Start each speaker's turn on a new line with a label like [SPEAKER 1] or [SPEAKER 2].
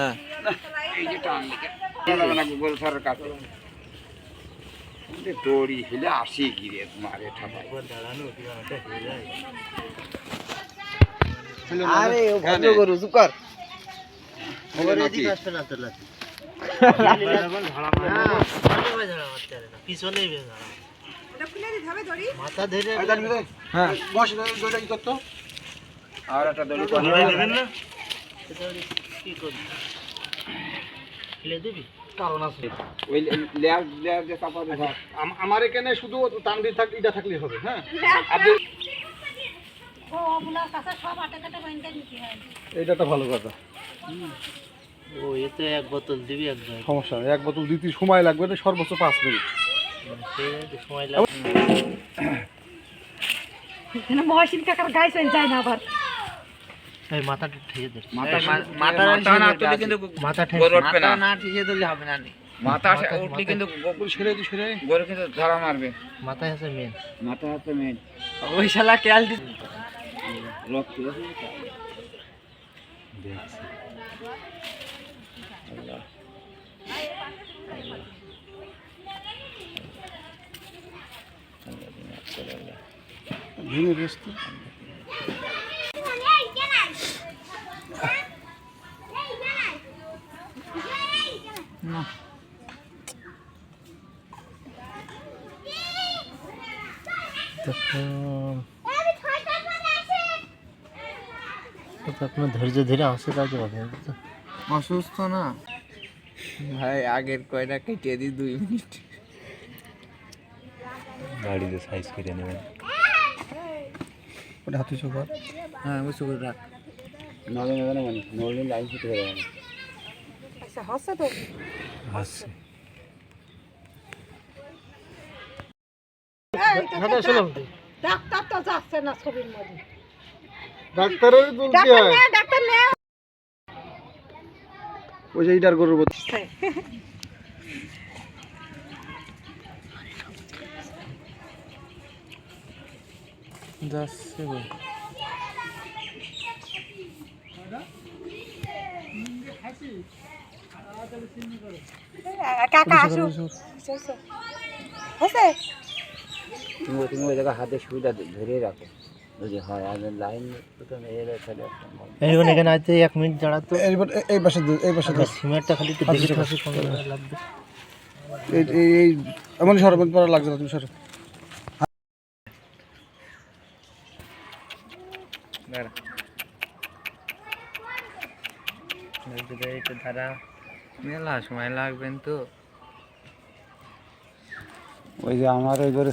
[SPEAKER 1] হ্যাঁ।
[SPEAKER 2] না গোল কাছে দড়ি হেলে আসি গিরে মারে ঠাপাই
[SPEAKER 1] আরে ও ভদ্র গরু চুপ কর
[SPEAKER 2] হেলে নাকি? দড়ি
[SPEAKER 1] কারণ আছে।
[SPEAKER 2] ওই লেয়ার লেয়ার যে চাপা দিয়ে
[SPEAKER 3] আমার এখানে শুধু টাঙ্গি থাক এটা থাকলে হবে হ্যাঁ? এটা তো ভালো কথা।
[SPEAKER 4] ও এতে এক বোতল দিবি একবার
[SPEAKER 3] সমস্যা এক বোতল দিতে সময় লাগবে না সর্বোচ্চ পাঁচ মিনিট।
[SPEAKER 4] সে সময় লাগবে।
[SPEAKER 5] মহসিন কাকার গায়ে চলে যায় না আবার।
[SPEAKER 4] এই মাথাটা ঠেকে দে।
[SPEAKER 2] মাথা
[SPEAKER 1] মাথা
[SPEAKER 2] মাথা না তুলে কিন্তু
[SPEAKER 4] মাথা ঠেকে
[SPEAKER 2] উঠবে না
[SPEAKER 1] না দিলে হবে না নি।
[SPEAKER 2] মাথা উঠলে কিন্তু গরু ছেড়ে দি ছেড়ে। গরু কিন্তু ধরা মারবে।
[SPEAKER 4] মাথায় আছে মেন
[SPEAKER 2] মাথা হাতে মেন
[SPEAKER 1] ওই শালা কেয়াল দি
[SPEAKER 2] রক্ত
[SPEAKER 3] ভেঙে রেস্ট
[SPEAKER 4] আপনার ধৈর্য ধরে কাজে হবে
[SPEAKER 1] অসুস্থ না? ভাই আগের কয়টা কেটে দি দুই মিনিট।
[SPEAKER 4] গাড়িতে সাইজ করে নেবেন।
[SPEAKER 3] ওটা হাতে চোখা
[SPEAKER 1] হ্যাঁ বুঝতে করে রাখ।
[SPEAKER 2] নলে নেবে না মানে? নলে লাইন ছুটে যাবে। না
[SPEAKER 5] আচ্ছা হচ্ছে তো।
[SPEAKER 4] আসছে
[SPEAKER 5] ডাক্তার তো যাচ্ছে না ছবির মধ্যে।
[SPEAKER 3] ডাক্তারের বলতে
[SPEAKER 5] ডাক্তার নে
[SPEAKER 3] ওই যে এইটার গরুর বলতে
[SPEAKER 4] যাচ্ছে
[SPEAKER 5] কাকা আসু হচ্ছে
[SPEAKER 2] তুমি তুমি ওই জায়গায় হাতে সুবিধা ধরে রাখো। যদি হয় আর লাইন তাহলে
[SPEAKER 4] এখানে আছে এক মিনিট দাঁড়াতো
[SPEAKER 3] এইবার এই পাশে এই পাশে
[SPEAKER 4] সিমেন্টটা খালি একটু দেখে থাকি লাগবে।
[SPEAKER 3] এই এই- এমন সরো পড়া লাগছে না তুমি সরো।
[SPEAKER 1] দাঁড়া। মেলা সময় লাগবেন তো।
[SPEAKER 2] ওই যে আমার ওই ঘরে